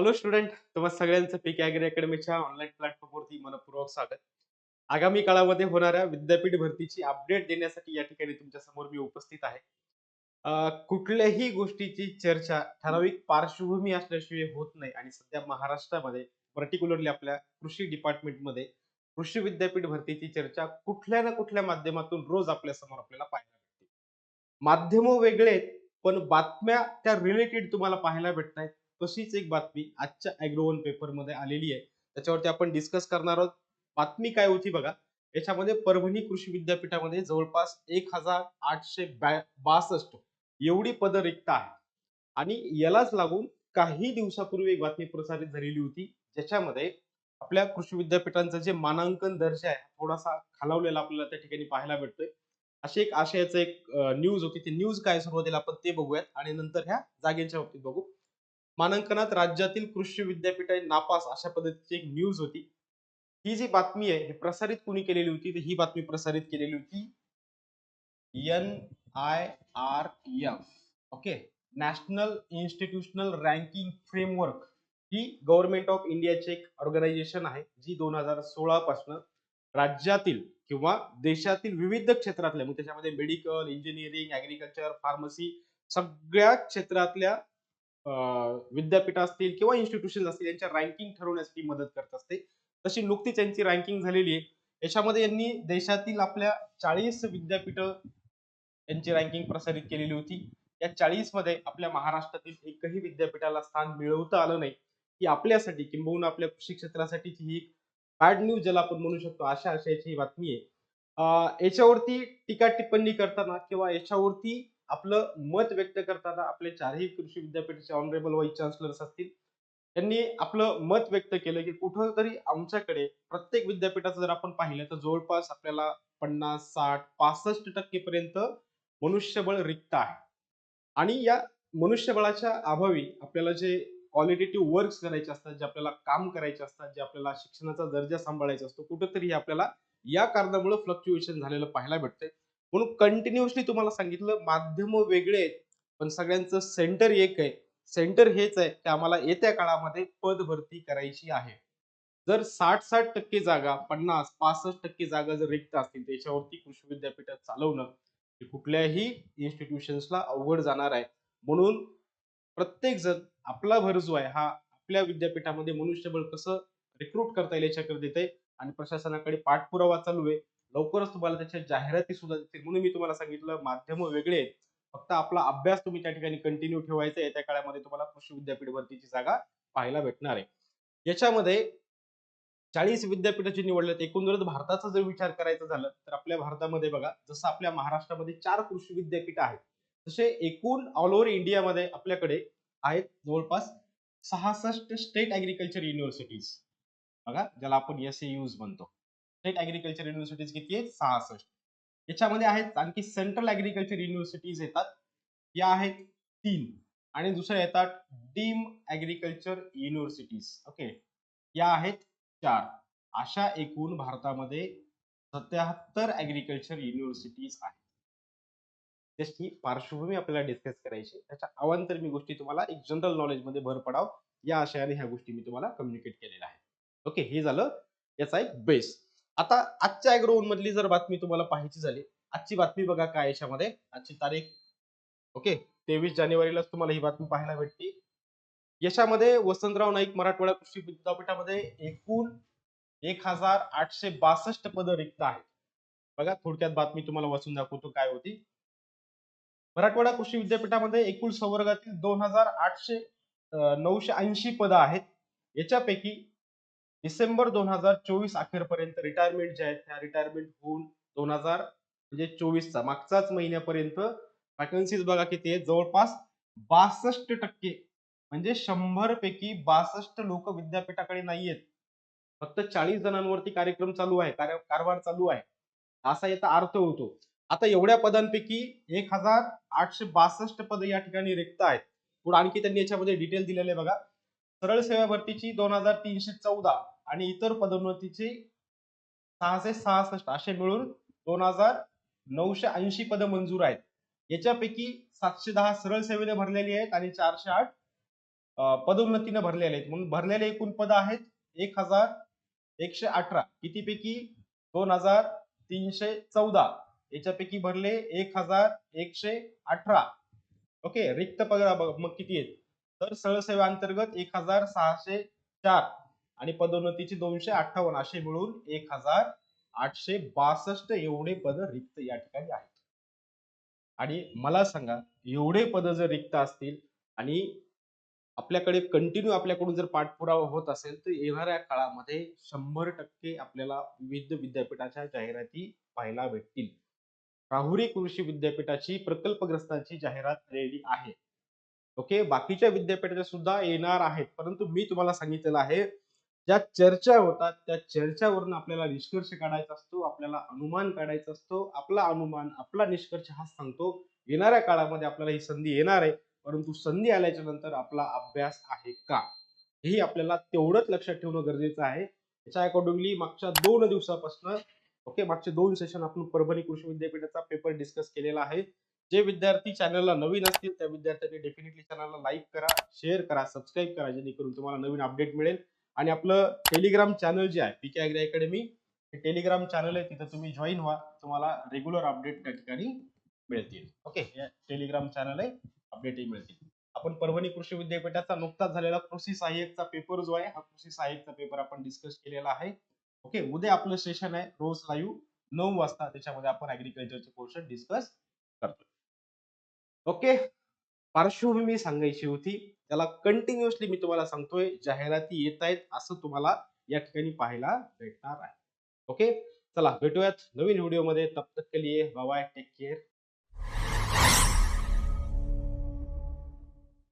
Hello student तुम्हा सगळ्यांचं पीक agree अकॅडमीच्या online प्लॅटफॉर्मवरती मनपूर्वक स्वागत. आगामी काळामध्ये होणाऱ्या विद्यापीठ भरतीची अपडेट देण्यासाठी या ठिकाणी तुमच्यासमोर मी उपस्थित आहे. कुठल्याही गोष्टीची चर्चा ठराविक पार्श्वभूमी असल्याशिवाय होत नाही आणि सध्या महाराष्ट्रामध्ये पर्टिक्युलरली आपल्या कृषी डिपार्टमेंटमध्ये कृषी विद्यापीठ भरतीची चर्चा कुठल्या ना कुठल्या माध्यमातून रोज आपल्यासमोर आपल्याला पाहायला भेटते माध्यम वेगळे पण बातम्या त्या रिलेटेड तुम्हाला पाहायला भेटत आहेत तशीच एक बातमी आजच्या अॅग्रोवन पेपरमध्ये आलेली आहे. त्याच्यावरती आपण डिस्कस करणार आहोत. बातमी काय होती बघा? याच्यामध्ये परभणी कृषी विद्यापीठामध्ये जवळपास एक हजार आठशे बासष्ट एवढी पदं रिक्त आहेत. आणि यालाच लागून काही दिवसापूर्वी एक बातमी प्रसारित झालेली होती ज्याच्यामध्ये आपल्या कृषी विद्यापीठांचं जे मानांकन दर्जा आहे थोडासा खालावलेला आपल्याला त्या ठिकाणी पाहायला भेटतोय. अशी एक आशयाचं एक न्यूज होती. ती न्यूज काय सुरुवातीला आपण ते बघूयात आणि नंतर ह्या जागेच्या बाबतीत बघू. मानांकनात राज्यातील कृषी विद्यापीठ नापास अशा पद्धतीची एक न्यूज होती. ही जी बातमी आहे प्रसारित कुणी केलेली होती? तर ही बातमी प्रसारित केलेली होती N I R F okay national institutional ranking framework he government of इंडियाची एक ऑर्गनायझेशन आहे जी दोन हजार सोळा पासून राज्यातील किंवा देशातील विविध क्षेत्रातल्या मग त्याच्यामध्ये मेडिकल इंजिनिअरिंग ऍग्रिकल्चर फार्मसी सगळ्या क्षेत्रातल्या विद्यापीठ असतील किंवा इन्स्टिट्यूशन असतील यांच्या रँकिंग ठरवण्यासाठी मदत करत असते. तशी नुकतीच यांची रँकिंग झालेली आहे. याच्यामध्ये यांनी देशातील आपल्या चाळीस विद्यापीठ यांची रँकिंग प्रसारित केलेली होती. या चाळीसमध्ये आपल्या महाराष्ट्रातील एकही विद्यापीठाला स्थान मिळवता आलं नाही. ही आपल्यासाठी किंबहुना आपल्या कृषी क्षेत्रासाठीची ही बॅड न्यूज ज्याला आपण म्हणू शकतो अशा आशयाची ही बातमी आहे. याच्यावरती टीका टिप्पणी करताना किंवा याच्यावरती आपलं मत व्यक्त करताना आपले चारही कृषी विद्यापीठाचे ऑनरेबल व्हाईस चान्सलर्स असतील त्यांनी आपलं मत व्यक्त केलं की कुठं तरी आमच्याकडे प्रत्येक विद्यापीठाचं जर आपण पाहिलं तर जवळपास आपल्याला पन्नास साठ पासष्ट टक्केपर्यंत मनुष्यबळ रिक्त आहे. आणि या मनुष्यबळाच्या अभावी आपल्याला जे क्वालिटेटिव्ह वर्क्स करायचे असतात जे आपल्याला काम करायचे असतात जे आपल्याला शिक्षणाचा दर्जा सांभाळायचा असतो कुठंतरी हे आपल्याला या कारणामुळे फ्लक्च्युएशन झालेलं पाहायला भेटतंय. म्हणून कंटिन्युअसली तुम्हाला सांगितलं माध्यम वेगळे आहेत पण सगळ्यांचं सेंटर एक आहे. सेंटर हेच आहे की आम्हाला येत्या काळामध्ये पद भरती करायची आहे. जर साठ साठ टक्के जागा पन्नास पासष्ट टक्के जागा जर रिक्त असतील त्याच्यावरती कृषी विद्यापीठात चालवणं हे कुठल्याही इन्स्टिट्यूशन्सला अवघड जाणार आहे. म्हणून प्रत्येक जण आपला भर जो आहे हा आपल्या विद्यापीठामध्ये मनुष्यबळ कसं रिक्रूट करता येईल याच्याकडे देते आणि प्रशासनाकडे पाठपुरावा चालू आहे. लवकरच तुम्हाला त्याच्या जाहिराती सुद्धा दिसतील. म्हणून मी तुम्हाला सांगितलं माध्यम वेगळे आहेत. फक्त आपला अभ्यास तुम्ही त्या ठिकाणी कंटिन्यू ठेवायचा येत्या काळामध्ये तुम्हाला कृषी विद्यापीठ भरतीची जागा पाहायला भेटणार आहे. याच्यामध्ये चाळीस विद्यापीठाची निवडल्यात एकंदरीत भारताचा जर विचार करायचा झालं तर आपल्या भारतामध्ये बघा जसं आपल्या महाराष्ट्रामध्ये चार कृषी विद्यापीठ आहेत. तसे एकूण ऑल ओव्हर इंडियामध्ये आपल्याकडे आहेत जवळपास सहासष्ट स्टेट ऍग्रिकल्चर युनिव्हर्सिटीज बघा ज्याला आपण एस यूज म्हणतो. स्टेट ऍग्रिकल्चर युनिव्हर्सिटीज किती आहेत सहासष्ट. याच्यामध्ये आहेत आणखी सेंट्रल ऍग्रिकल्चर युनिव्हर्सिटीज येतात. या आहेत तीन. आणि दुसऱ्या येतात डीम ऍग्रिकल्चर युनिव्हर्सिटीज ओके या आहेत चार. अशा एकूण भारतामध्ये सत्याहत्तर ऍग्रिकल्चर युनिव्हर्सिटीज आहेत. त्याची पार्श्वभूमी आपल्याला डिस्कस करायची त्याच्या अवांतर मी गोष्टी तुम्हाला एक जनरल नॉलेजमध्ये भर पडाव. या आशयाने ह्या गोष्टी मी तुम्हाला कम्युनिकेट केलेल्या आहेत. ओके हे झालं याचा एक बेस आता आजच्या अॅग्रोवन मधली जर बातमी तुम्हाला पाहायची झाली आजची बातमी बघा काय याच्यामध्ये. आजची तारीख ओके तेवीस जानेवारीलाच तुम्हाला ही बातमी पाहायला भेटते. याच्यामध्ये वसंतराव नाईक मराठवाडा कृषी विद्यापीठामध्ये एकूण एक हजार आठशे बासष्ट पदं रिक्त आहेत. बघा थोडक्यात बातमी तुम्हाला वाचून दाखवतो काय होती. मराठवाडा कृषी विद्यापीठामध्ये एकूण संवर्गातील दोन हजार आठशे नऊशे ऐंशी पदं आहेत. याच्यापैकी डिसेंबर दोन हजार चोवीस अखेरपर्यंत रिटायरमेंट जे आहेत त्या रिटायरमेंट होऊन दोन हजार म्हणजे चोवीसचा मागचाच महिन्यापर्यंत वॅकन्सीज बघा किती आहेत जवळपास बासष्ट टक्के. म्हणजे शंभर पैकी बासष्ट लोक विद्यापीठाकडे नाहीयेत फक्त चाळीस जणांवरती कार्यक्रम चालू आहे कार्य कारभार चालू आहे. असा याचा अर्थ होतो. आता एवढ्या पदांपैकी एक हजार आठशे बासष्ट पद या ठिकाणी रिक्त आहेत. पुढे आणखी त्यांनी याच्यामध्ये डिटेल दिलेले बघा. सरळ सेवा भरतीची दोन हजार तीनशे चौदा. आणि इतर पदोन्नतीचे सहाशे सहासष्ट असे मिळून दोन हजार नऊशे ऐंशी पद मंजूर आहेत. याच्यापैकी सातशे दहा सरळ सेवेने भरलेली आहेत आणि चारशे आठ पदोन्नतीने भरलेले आहेत. म्हणून भरलेले एकूण पद आहेत एक हजार एकशे अठरा. कितीपैकी? दोन हजार तीनशे चौदा. याच्यापैकी भरले एक हजार एकशे अठरा. ओके? रिक्त पद मग किती आहेत? तर सरळ सेवा अंतर्गत एक हजार सहाशे चार. आणि पदोन्नतीचे दोनशे अठ्ठावन्न असे मिळून एक हजार आठशे बासष्ट एवढे पद रिक्त या ठिकाणी आहेत. आणि मला सांगा एवढे पद जर रिक्त असतील आणि आपल्याकडे कंटिन्यू आपल्याकडून जर पाठपुरावा होत असेल तर येणाऱ्या काळामध्ये शंभर टक्के आपल्याला विविध विद्यापीठाच्या जाहिराती पाहायला भेटतील. राहुरी कृषी विद्यापीठाची प्रकल्पग्रस्तांची जाहिरात रेडी आहे. ओके? बाकीच्या विद्यापीठाच्या सुद्धा येणार आहेत परंतु मी तुम्हाला सांगितलेलं आहे ज्या चर्चा होतात त्या चर्चावरून आपल्याला निष्कर्ष काढायचा असतो आपल्याला अनुमान काढायचा असतो आपला अनुमान आपला निष्कर्ष हा सांगतो. येणाऱ्या काळामध्ये आपल्याला ही संधी येणार आहे परंतु संधी आल्याच्यानंतर आपला अभ्यास आहे का? हेही आपल्याला तेवढंच लक्षात ठेवणं गरजेचं आहे. त्याच्या अकॉर्डिंगली मागच्या दोन दिवसापासून ओके मागचे दोन सेशन आपण परभणी कृषी विद्यापीठाचा पेपर डिस्कस केलेला आहे. जे विद्यार्थी चॅनलला नवीन असतील त्या विद्यार्थ्यांनी डेफिनेटली चॅनलला लाईक करा शेअर करा सबस्क्राईब करा जेणेकरून तुम्हाला नवीन अपडेट मिळेल. आणि आपलं टेलिग्राम चॅनल जे आहे पीके अॅग्री अकॅडमी हे टेलिग्राम चॅनल आहे तिथं तुम्ही जॉईन व्हा. तुम्हाला रेग्युलर अपडेट त्या ठिकाणी मिळतील. ओके हे टेलिग्राम चॅनल आहे अपडेटही मिळतील. आपण परभणी कृषी विद्यापीठाचा नुकताच झालेला कृषी सहाय्यकचा पेपर जो आहे हा कृषी सहाय्यकचा पेपर आपण डिस्कस केलेला आहे. ओके उद्या आपलं सेशन आहे रोज लाईव्ह नऊ वाजता. त्याच्यामध्ये आपण ऍग्रिकल्चरचे पोर्शन डिस्कस करतो ओके पार्श्वभूमी सांगायची होती त्याला कंटिन्युअसली मी तुम्हाला सांगतोय जाहिराती येत आहेत असं तुम्हाला या ठिकाणी पाहायला भेटणार आहे. ओके चला भेटूयात नवीन व्हिडिओमध्ये तब तक के लिए बाय टेक केअर